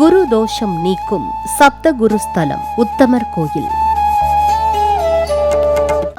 குரு தோஷம் நீக்கும் சப்த குருஸ்தலம் உத்தமர் கோயில்.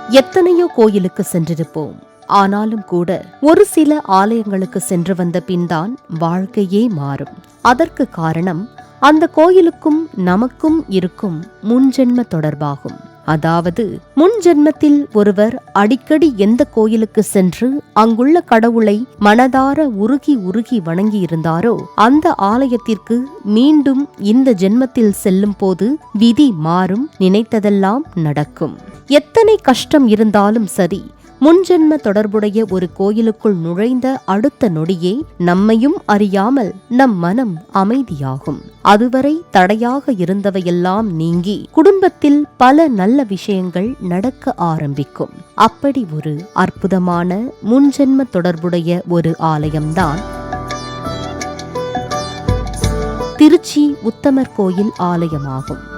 எத்தனையோ கோயிலுக்கு சென்றிருப்போம். ஆனாலும் கூட ஒரு சில ஆலயங்களுக்கு சென்று வந்த பின்தான் வாழ்க்கையே மாறும். அதற்கு காரணம் அந்த கோயிலுக்கும் நமக்கும் இருக்கும் முன்ஜென்ம தொடர்பாகும். அதாவது முன் ஜென்மத்தில் ஒருவர் அடிக்கடி எந்த கோயிலுக்கு சென்று அங்குள்ள கடவுளை மனதார உருகி உருகி வணங்கியிருந்தாரோ அந்த ஆலயத்திற்கு மீண்டும் இந்த ஜென்மத்தில் செல்லும் போது விதி மாறும் நினைத்ததெல்லாம் நடக்கும். எத்தனை கஷ்டம் இருந்தாலும் சரி முன்ஜென்ம தொடர்புடைய ஒரு கோயிலுக்குள் நுழைந்த அடுத்த நொடியே நம்மையும் அறியாமல் நம் மனம் அமைதியாகும். அதுவரை தடையாக இருந்தவையெல்லாம் நீங்கி குடும்பத்தில் பல நல்ல விஷயங்கள் நடக்க ஆரம்பிக்கும். அப்படி ஒரு அற்புதமான முன்ஜென்ம தொடர்புடைய ஒரு ஆலயம்தான் திருச்சி உத்தமர் கோயில் ஆலயமாகும்.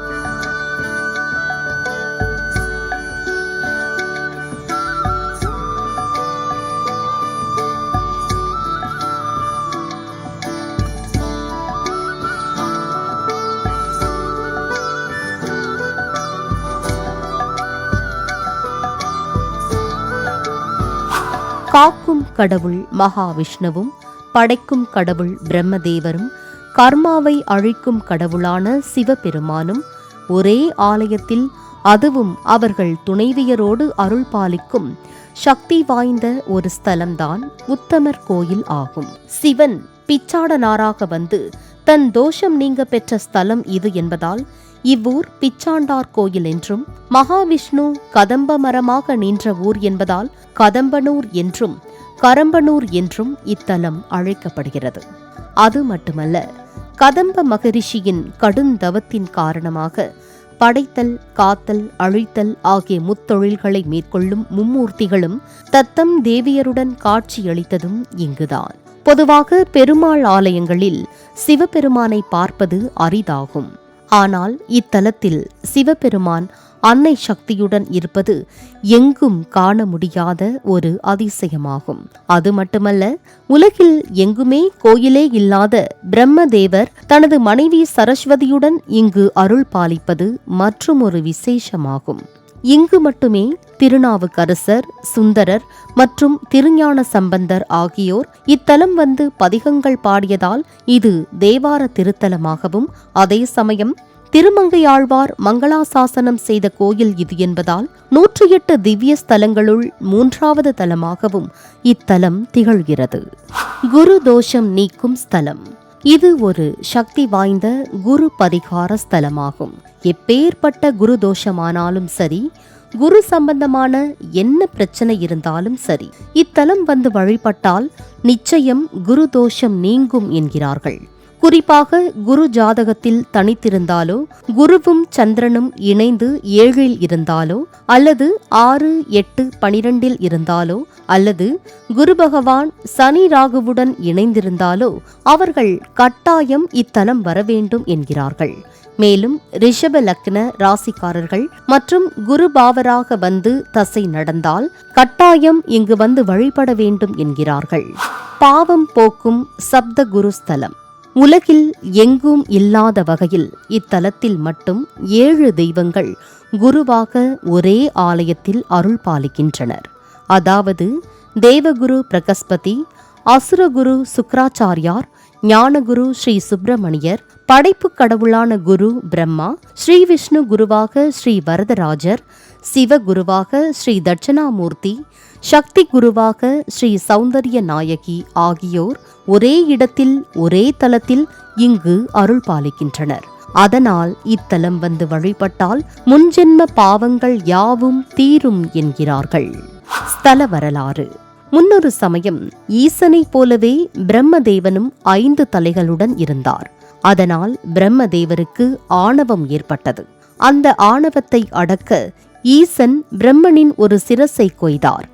காக்கும் கடவுள் மகாவிஷ்ணுவும் படைக்கும் கடவுள் பிரம்மதேவரும் கர்மாவை அழிக்கும் கடவுளான சிவபெருமானும் ஒரே ஆலயத்தில் அதுவும் அவர்கள் துணைவியரோடு அருள் பாலிக்கும் சக்தி வாய்ந்த ஒரு ஸ்தலம்தான் உத்தமர் கோயில் ஆகும். சிவன் பிச்சாடனாராக வந்து தன் தோஷம் நீங்க பெற்ற ஸ்தலம் இது என்பதால் இவ்வூர் பிச்சாண்டார் கோயில் என்றும் மகாவிஷ்ணு கதம்ப மரமாக நின்ற ஊர் என்பதால் கதம்பனூர் என்றும் கரம்பனூர் என்றும் இத்தலம் அழைக்கப்படுகிறது. அது மட்டுமல்ல கதம்ப மகரிஷியின் கடுந்தவத்தின் காரணமாக படைத்தல் காத்தல் அழித்தல் ஆகிய முத்தொழில்களை மேற்கொள்ளும் மும்மூர்த்திகளும் தத்தம் தேவியருடன் காட்சியளித்ததும் இங்குதான். பொதுவாக பெருமாள் ஆலயங்களில் சிவபெருமானை பார்ப்பது அரிதாகும். ஆனால் இத்தலத்தில் சிவபெருமான் அன்னை சக்தியுடன் இருப்பது எங்கும் காண முடியாத ஒரு அதிசயமாகும். அது மட்டுமல்ல உலகில் எங்குமே கோயிலே இல்லாத பிரம்மதேவர் தனது மனைவி சரஸ்வதியுடன் இங்கு அருள் பாலிப்பது மற்றும் ஒரு விசேஷமாகும். இங்கு மட்டுமே திருநாவுக்கரசர் சுந்தரர் மற்றும் திருஞான சம்பந்தர் ஆகியோர் இத்தலம் வந்து பதிகங்கள் பாடியதால் இது தேவார திருத்தலமாகவும் அதே சமயம் திருமங்கையாழ்வார் மங்களாசாசனம் செய்த கோயில் இது என்பதால் நூற்றி எட்டு திவ்ய ஸ்தலங்களுள் மூன்றாவது தலமாகவும் இத்தலம் திகழ்கிறது. குரு தோஷம் நீக்கும் ஸ்தலம். இது ஒரு சக்தி வாய்ந்த குரு பரிகார ஸ்தலமாகும். எப்பேற்பட்ட குரு தோஷமானாலும் சரி குரு சம்பந்தமான என்ன பிரச்சனை இருந்தாலும் சரி இத்தலம் வந்து வழிபட்டால் நிச்சயம் குரு தோஷம் நீங்கும் என்கிறார்கள். குறிப்பாக குரு ஜாதகத்தில் தனித்திருந்தாலோ குருவும் சந்திரனும் இணைந்து ஏழில் இருந்தாலோ அல்லது ஆறு எட்டு பனிரெண்டில் இருந்தாலோ அல்லது குரு பகவான் சனி ராகுவுடன் இணைந்திருந்தாலோ அவர்கள் கட்டாயம் இத்தலம் வர வேண்டும் என்கிறார்கள். மேலும் ரிஷப லக்ன ராசிக்காரர்கள் மற்றும் குரு பாவராக வந்து தசை நடந்தால் கட்டாயம் இங்கு வந்து வழிபட வேண்டும் என்கிறார்கள். பாவம் போக்கும் சப்த குருஸ்தலம் உலகில் எங்கும் இல்லாத வகையில் இத்தலத்தில் மட்டும் ஏழு தெய்வங்கள் குருவாக ஒரே ஆலயத்தில் அருள் பாலிக்கின்றனர். அதாவது தேவகுரு பிரகஸ்பதி அசுரகுரு சுக்ராச்சாரியார் ஞானகுரு ஸ்ரீ சுப்பிரமணியர் படைப்பு கடவுளான குரு பிரம்மா ஸ்ரீ விஷ்ணு குருவாக ஸ்ரீ வரதராஜர் சிவ குருவாக ஸ்ரீ தட்சணாமூர்த்தி சக்தி குருவாக ஸ்ரீ சௌந்தர்ய நாயகி ஆகியோர் ஒரே இடத்தில் ஒரே தலத்தில் இங்கு அருள் பாலிக்கின்றனர் அதனால் இத்தலம் வந்து வழிபட்டால் முன்ஜென்ம பாவங்கள் யாவும் தீரும் என்கிறார்கள். ஸ்தல வரலாறு. முன்னொரு சமயம் ஈசனைப் போலவே பிரம்மதேவனும் ஐந்து தலைகளுடன் இருந்தார். அதனால் பிரம்மதேவருக்கு ஆணவம் ஏற்பட்டது. அந்த ஆணவத்தை அடக்க ஈசன் பிரம்மனின் ஒரு சிரசை கொய்தார்.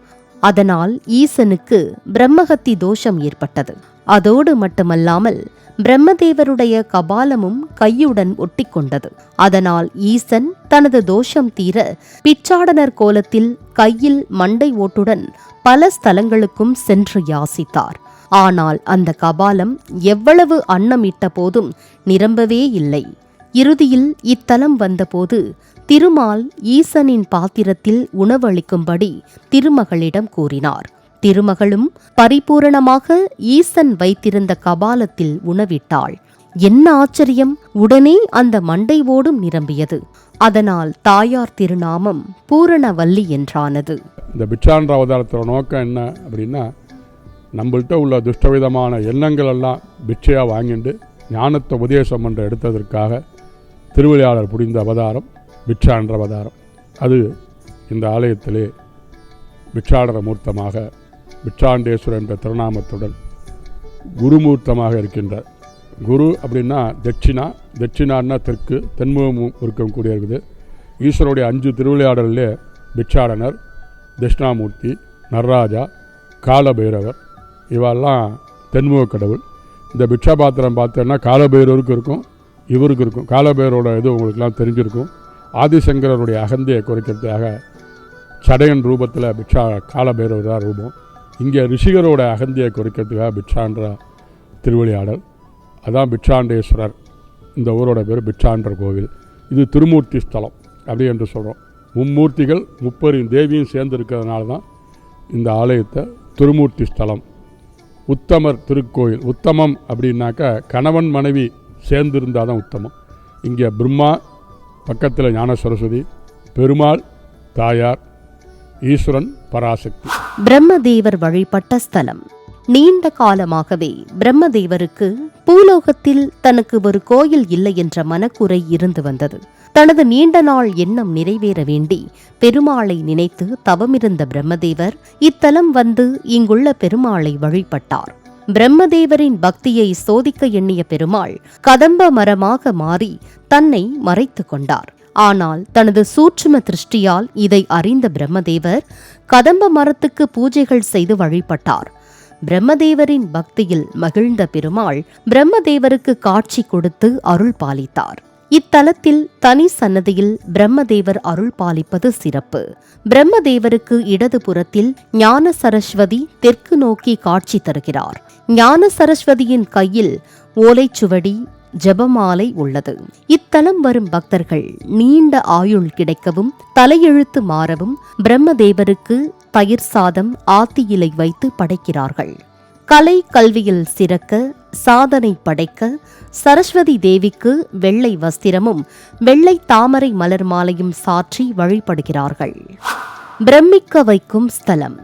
அதனால் ஈசனுக்கு பிரம்மகத்தி தோஷம் ஏற்பட்டது. அதோடு மட்டுமல்லாமல் பிரம்மதேவருடைய கபாலமும் கையுடன் ஒட்டிக்கொண்டது. அதனால் ஈசன் தனது தோஷம் தீர பிச்சாடனர் கோலத்தில் கையில் மண்டை ஓட்டுடன் பல ஸ்தலங்களுக்கும் சென்று யாசித்தார். ஆனால் அந்த கபாலம் எவ்வளவு அன்னமிட்ட போதும் நிரம்பவே இல்லை. இறுதியில் இத்தலம் வந்தபோது திருமால் ஈசனின் பாத்திரத்தில் உணவளிக்கும்படி திருமகளிடம் கூறினார். திருமகளும் பரிபூரணமாக ஈசன் வைத்திருந்த கபாலத்தில் உணவிட்டாள். என்ன ஆச்சரியம்! உடனே அந்த மண்டை ஓடும் நிரம்பியது. அதனால் தாயார் திருநாமம் பூரணவல்லி என்றானது. இந்த பிட்சான்ற அவதாரத்தோட நோக்கம் என்ன அப்படின்னா நம்மள்கிட்ட உள்ள துஷ்டவிதமான எண்ணங்கள் எல்லாம் பிட்சையாக வாங்கிட்டு ஞானத்தை உபதேசம் என்ற எடுத்ததற்காக திருவிளையாளர் புரிந்த அவதாரம் பிட்சான்ற அவதாரம். அது இந்த ஆலயத்திலே பிட்சாடர மூர்த்தமாக பிட்சாண்டேஸ்வரர் என்ற திருநாமத்துடன் குருமூர்த்தமாக இருக்கின்றார். குரு அப்படின்னா தட்சிணா. தட்சிணான்னா தெற்கு தென்முகமும் இருக்கக்கூடிய இருக்குது. ஈஸ்வருடைய அஞ்சு திருவிளையாடலில் பிட்சாடனர் தட்சிணாமூர்த்தி நடராஜா காலபைரவர் இவெல்லாம் தென்முக கடவுள். இந்த பிட்சா பாத்திரம் பார்த்தோன்னா காலபைரவருக்கு இருக்கும் இவருக்கு இருக்கும். காலபைரவோட இது உங்களுக்கெல்லாம் தெரிஞ்சிருக்கும். ஆதிசங்கரருடைய அகந்தையை குறைக்கிறதுக்காக சடையன் ரூபத்தில் பிக்ஷா காலபைரவர் தான் ரூபம். இங்கே ரிஷிகரோட அகந்தியை குறைக்கிறதுக்காக பிட்சான்ற திருவிளையாடல் அதான் பிட்சாண்டேஸ்வரர் இந்த ஊரோட பேர் பிட்சான்ற கோவில். இது திருமூர்த்தி ஸ்தலம் அப்படி என்று சொல்கிறோம் மும்மூர்த்திகள் முப்பரின் தேவியும் சேர்ந்து இருக்கிறதுனால தான் இந்த ஆலயத்தை திருமூர்த்தி ஸ்தலம். உத்தமர் திருக்கோயில். உத்தமம் அப்படின்னாக்கா கணவன் மனைவி சேர்ந்திருந்தால் தான் உத்தமம். இங்கே பிரம்மா பக்கத்தில் ஞான சரஸ்வதி பெருமாள் தாயார் ஈஸ்வரன் பராசக்தி. பிரம்மதேவர் வழிபட்ட ஸ்தலம். நீண்ட காலமாகவே பிரம்மதேவருக்கு பூலோகத்தில் தனக்கு ஒரு கோயில் இல்லை என்ற மனக்குறை இருந்து வந்தது. தனது நீண்ட நாள் எண்ணம் நிறைவேற வேண்டி பெருமாளை நினைத்து தவமிருந்த பிரம்மதேவர் இத்தலம் வந்து இங்குள்ள பெருமாளை வழிபட்டார். பிரம்மதேவரின் பக்தியை சோதிக்க எண்ணிய பெருமாள் கதம்ப மரமாக மாறி தன்னை மறைத்து கொண்டார். ஆனால் தனது சூட்சும திருஷ்டியால் இதை அறிந்த பிரம்மதேவர் கதம்ப மரத்துக்கு பூஜைகள் செய்து வழிபட்டார். பிரம்மதேவரின் பக்தியில் மகிழ்ந்த பெருமாள் பிரம்மதேவருக்கு காட்சி கொடுத்து அருள் பாலித்தார். இத்தலத்தில் தனி சன்னதியில் பிரம்மதேவர் அருள் பாலிப்பது சிறப்பு. பிரம்மதேவருக்கு இடது புறத்தில் ஞான சரஸ்வதி தெற்கு நோக்கி காட்சி தருகிறார். ஞான சரஸ்வதியின் கையில் ஓலைச்சுவடி ஜெபமாலை உள்ளது. இத்தலம் வரும் பக்தர்கள் நீண்ட ஆயுள் கிடைக்கவும் தலையெழுத்து மாறவும் பிரம்மதேவருக்கு தயிர் சாதம் ஆத்தி இலை வைத்து படைக்கிறார்கள். கலை கல்வியில் சிறக்க சாதனை படைக்க சரஸ்வதி தேவிக்கு வெள்ளை வஸ்திரமும் வெள்ளை தாமரை மலர் மாலையும் சாற்றி வழிபடுகிறார்கள். பிரமிக்க வைக்கும் ஸ்தலம்.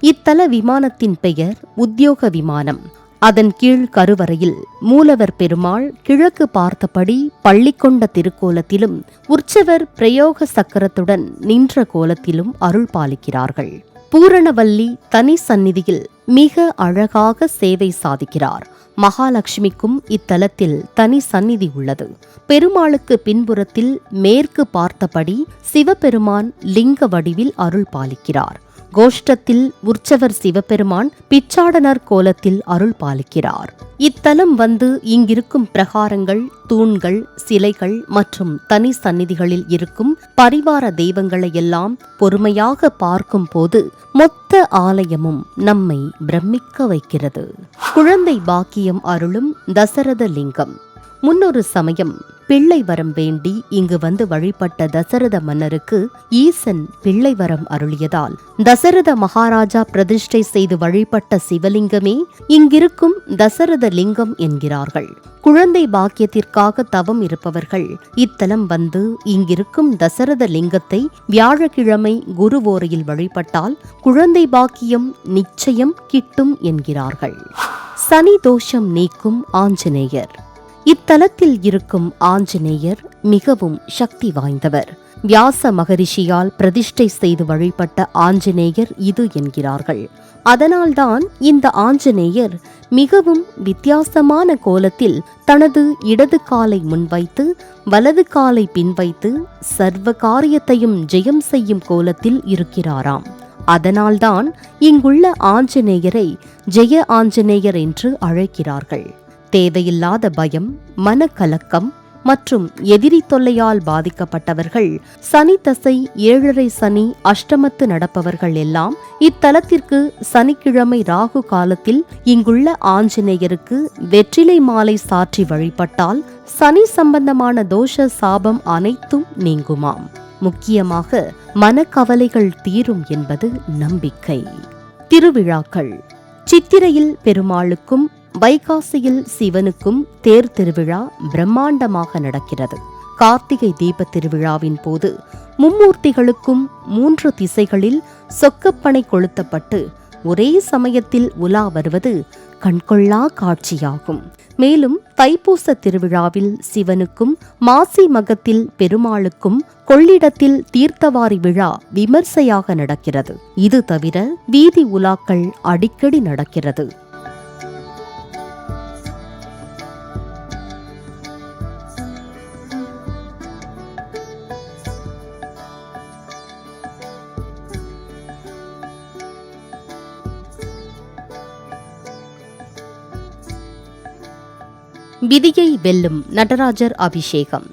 இத்தல விமானத்தின் பெயர் உத்தியோக விமானம். அதன் கீழ் கருவறையில் மூலவர் பெருமாள் கிழக்கு பார்த்தபடி பள்ளிக்கொண்ட திருக்கோலத்திலும் உற்சவர் பிரயோக சக்கரத்துடன் நின்ற கோலத்திலும் அருள் பாலிக்கிறார்கள். பூரணவல்லி தனி சந்நிதியில் மிக அழகாக சேவை சாதிக்கிறார். மகாலட்சுமிக்கும் இத்தலத்தில் தனி சந்நிதி உள்ளது. பெருமாளுக்கு பின்புறத்தில் மேற்கு பார்த்தபடி சிவபெருமான் லிங்க வடிவில் அருள் பாலிக்கிறார். கோஷ்டத்தில் உற்சவர் சிவபெருமான் பிச்சாடனர் கோலத்தில் அருள் பாலிக்கிறார். இத்தலம் வந்து இங்கிருக்கும் பிரகாரங்கள் தூண்கள் சிலைகள் மற்றும் தனி சந்நிதிகளில் இருக்கும் பரிவார தெய்வங்களை எல்லாம் பொறுமையாக பார்க்கும் போது மொத்த ஆலயமும் நம்மை பிரமிக்க வைக்கிறது. குழந்தை பாக்கியம் அருளும் தசரத லிங்கம். முன்னொரு சமயம் பிள்ளை வரம் வேண்டி இங்கு வந்து வழிபட்ட தசரத மன்னருக்கு ஈசன் பிள்ளை வரம் அருளியதால் தசரத மகாராஜா பிரதிஷ்டை செய்து வழிபட்ட சிவலிங்கமே இங்கிருக்கும் தசரத லிங்கம் என்கிறார்கள். குழந்தை பாக்கியத்திற்காக தவம் இருப்பவர்கள் இத்தலம் வந்து இங்கிருக்கும் தசரத லிங்கத்தை வியாழக்கிழமை குருவோரையில் வழிபட்டால் குழந்தை பாக்கியம் நிச்சயம் கிட்டும் என்கிறார்கள். சனி தோஷம் நீக்கும் ஆஞ்சநேயர். இத்தலத்தில் இருக்கும் ஆஞ்சநேயர் மிகவும் சக்தி வாய்ந்தவர். வியாச மகரிஷியால் பிரதிஷ்டை செய்து வழிபட்ட ஆஞ்சநேயர் இது என்கிறார்கள். அதனால்தான் இந்த ஆஞ்சநேயர் மிகவும் வித்தியாசமான கோலத்தில் தனது இடது காலை முன்வைத்து வலது காலை பின்வைத்து சர்வ காரியத்தையும் ஜெயம் செய்யும் கோலத்தில் இருக்கிறாராம். அதனால்தான் இங்குள்ள ஆஞ்சநேயரை ஜெய ஆஞ்சநேயர் என்று அழைக்கிறார்கள். தேவையில்லாத பயம் மனக்கலக்கம் மற்றும் எதிரி தொல்லையால் பாதிக்கப்பட்டவர்கள் சனி தசை ஏழரை சனி அஷ்டமத்து நடப்பவர்கள் எல்லாம் இத்தலத்திற்கு சனிக்கிழமை ராகு காலத்தில் இங்குள்ள ஆஞ்சநேயருக்கு வெற்றிலை மாலை சாற்றி வழிபட்டால் சனி சம்பந்தமான தோஷ சாபம் அனைத்தும் நீங்குமாம். முக்கியமாக மனக்கவலைகள் தீரும் என்பது நம்பிக்கை. திருவிழாக்கள். சித்திரையில் பெருமாளுக்கும் வைகாசியில் சிவனுக்கும் தேர் திருவிழா பிரம்மாண்டமாக நடக்கிறது. கார்த்திகை தீபத் திருவிழாவின் போது மும்மூர்த்திகளுக்கும் மூன்று திசைகளில் சொக்கப்பனை கொளுத்தப்பட்டு ஒரே சமயத்தில் உலா வருவது கண்கொள்ளா காட்சியாகும். மேலும் தைப்பூச திருவிழாவில் சிவனுக்கும் மாசி மகத்தில் பெருமாளுக்கும் கொள்ளிடத்தில் தீர்த்தவாரி விழா விமர்சையாக நடக்கிறது. இது தவிர வீதி உலாக்கள் அடிக்கடி நடக்கிறது. விதியை வெல்லும் நடராஜர் அபிஷேகம்.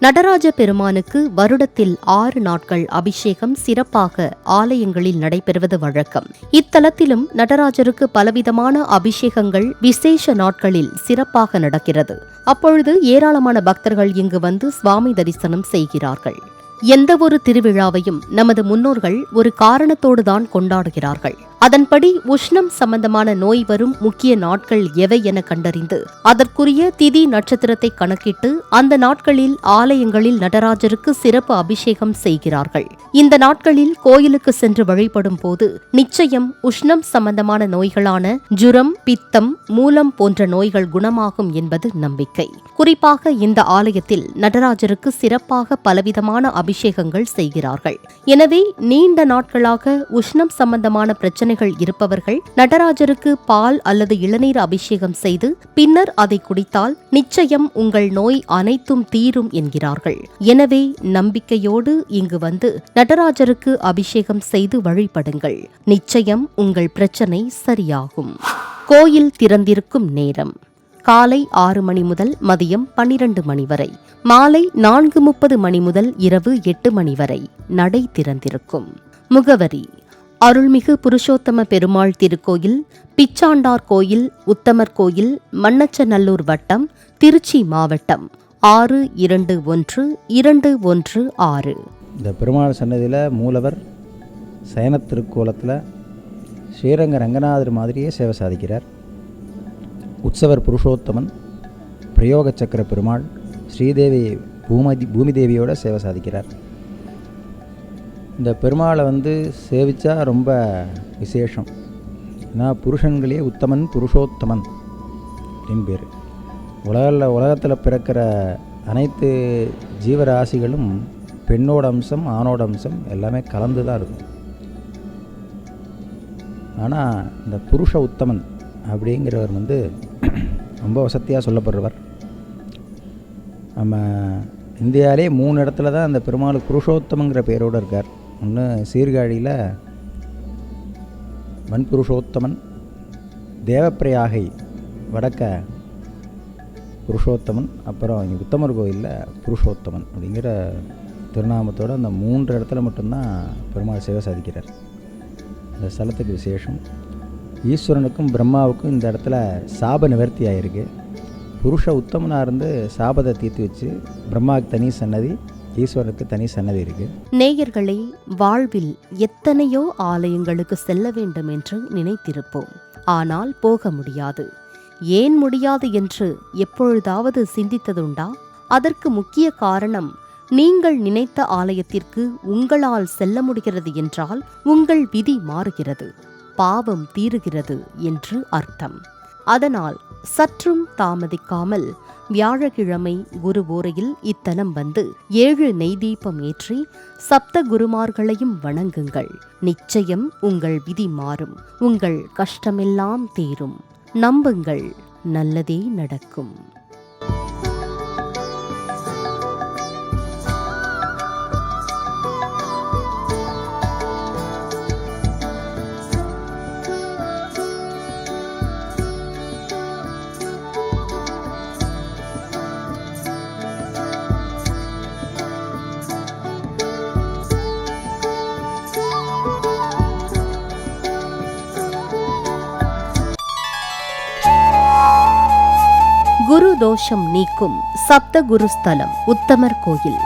நடராஜ பெருமானுக்கு வருடத்தில் ஆறு நாட்கள் அபிஷேகம் சிறப்பாக ஆலயங்களில் நடைபெறுவது வழக்கம். இத்தலத்திலும் நடராஜருக்கு பலவிதமான அபிஷேகங்கள் விசேஷ நாட்களில் சிறப்பாக நடக்கிறது. அப்பொழுது ஏராளமான பக்தர்கள் இங்கு வந்து சுவாமி தரிசனம் செய்கிறார்கள். எந்தவொரு திருவிழாவையும் நமது முன்னோர்கள் ஒரு காரணத்தோடு தான் கொண்டாடுகிறார்கள். அதன்படி உஷ்ணம் சம்பந்தமான நோய் வரும் முக்கிய நாட்கள் எவை என கண்டறிந்து அதற்குரிய திதி நட்சத்திரத்தை கணக்கிட்டு அந்த நாட்களில் ஆலயங்களில் நடராஜருக்கு சிறப்பு அபிஷேகம் செய்கிறார்கள். இந்த நாட்களில் கோயிலுக்கு சென்று வழிபடும் போது நிச்சயம் உஷ்ணம் சம்பந்தமான நோய்களான ஜுரம் பித்தம் மூலம் போன்ற நோய்கள் குணமாகும் என்பது நம்பிக்கை. குறிப்பாக இந்த ஆலயத்தில் நடராஜருக்கு சிறப்பாக பலவிதமான அபிஷேகங்கள் செய்கிறார்கள். எனவே நீண்ட நாட்களாக உஷ்ணம் சம்பந்தமான பிரச்சனை பிரச்சனைகள் இருப்பவர்கள் நடராஜருக்கு பால் அல்லது இளநீர் அபிஷேகம் செய்து பின்னர் அதை குடித்தால் நிச்சயம் உங்கள் நோய் அனைத்தும் தீரும் என்கிறார்கள். எனவே நம்பிக்கையோடு இங்கு வந்து நடராஜருக்கு அபிஷேகம் செய்து வழிபடுங்கள். நிச்சயம் உங்கள் பிரச்சனை சரியாகும். கோயில் திறந்திருக்கும் நேரம். காலை ஆறு மணி முதல் மதியம் பன்னிரண்டு மணி வரை. மாலை நான்கு முப்பது மணி முதல் இரவு எட்டு மணி வரை நடை திறந்திருக்கும். முகவரி அருள்மிகு புருஷோத்தம பெருமாள் திருக்கோயில் பிச்சாண்டார் கோயில் உத்தமர் கோயில் மண்ணச்சநல்லூர் வட்டம் திருச்சி மாவட்டம். ஆறு இரண்டு ஒன்று இரண்டு ஒன்று ஆறு. இந்த பெருமாள் சன்னதியில் மூலவர் சயனத் திருக்கோலத்தில் ஸ்ரீரங்க ரங்கநாதர் மாதிரியே சேவை சாதிக்கிறார். உற்சவர் புருஷோத்தமன் பிரயோக சக்கர பெருமாள் ஸ்ரீதேவி பூமதி பூமி தேவியோட சேவை சாதிக்கிறார். இந்த பெருமாளை வந்து சேவிச்சா ரொம்ப விசேஷம். ஏன்னா புருஷன்களே உத்தமன் புருஷோத்தமன் அப்படின்னு பேர். உலகில் உலகத்தில் பிறக்கிற அனைத்து ஜீவராசிகளும் பெண்ணோட அம்சம் ஆணோட அம்சம் எல்லாமே கலந்து தான் இருக்கும். ஆனால் இந்த புருஷ உத்தமன் அப்படிங்கிறவர் வந்து ரொம்ப வசதியாக சொல்லப்படுறவர். நம்ம இந்தியாவிலே மூணு இடத்துல தான் அந்த பெருமாள் புருஷோத்தமங்கிற பேரோடு இருக்கார். ஒன்று சீர்காழியில் வன்புருஷோத்தமன் தேவப்பிரயாகை வடக்க புருஷோத்தமன் அப்புறம் இங்கே உத்தமர் கோயிலில் புருஷோத்தமன் அப்படிங்கிற திருநாமத்தோடு அந்த மூன்று இடத்துல மட்டும்தான் பெருமாள் சேவை சாதிக்கிறார். அந்த ஸ்தலத்துக்கு விசேஷம். ஈஸ்வரனுக்கும் பிரம்மாவுக்கும் இந்த இடத்துல சாப நிவர்த்தி ஆகிருக்கு புருஷ உத்தமனாக இருந்து சாபத்தை தீர்த்து வச்சு பிரம்மாவுக்கு தனி சன்னதி ஈஸ்வரருக்கு தனி சன்னதி இருக்கு. நேயர்களை வாழ்வில் எத்தனையோ ஆலயங்களுக்கு செல்ல வேண்டும் என்று நினைத்திருப்போம். ஆனால் போக முடியாது. ஏன் முடியாது என்று எப்பொழுதாவது சிந்தித்ததுண்டா? அதற்கு முக்கிய காரணம் நீங்கள் நினைத்த ஆலயத்திற்கு உங்களால் செல்ல முடிகிறது என்றால் உங்கள் விதி மாறுகிறது. பாவம் தீருகிறது என்று அர்த்தம். அதனால் சற்றும் தாமதிக்காமல் வியாழக்கிழமை குருவோரையில் இத்தனம் வந்து ஏழு நெய் தீபம் ஏற்றி சப்த குருமார்களையும் வணங்குங்கள். நிச்சயம் உங்கள் விதி மாறும். உங்கள் கஷ்டமெல்லாம் தீரும். நம்புங்கள் நல்லதே நடக்கும். குரு தோஷம் நீக்கும் சப்த குருஸ்தலம் உத்தமர் கோயில்.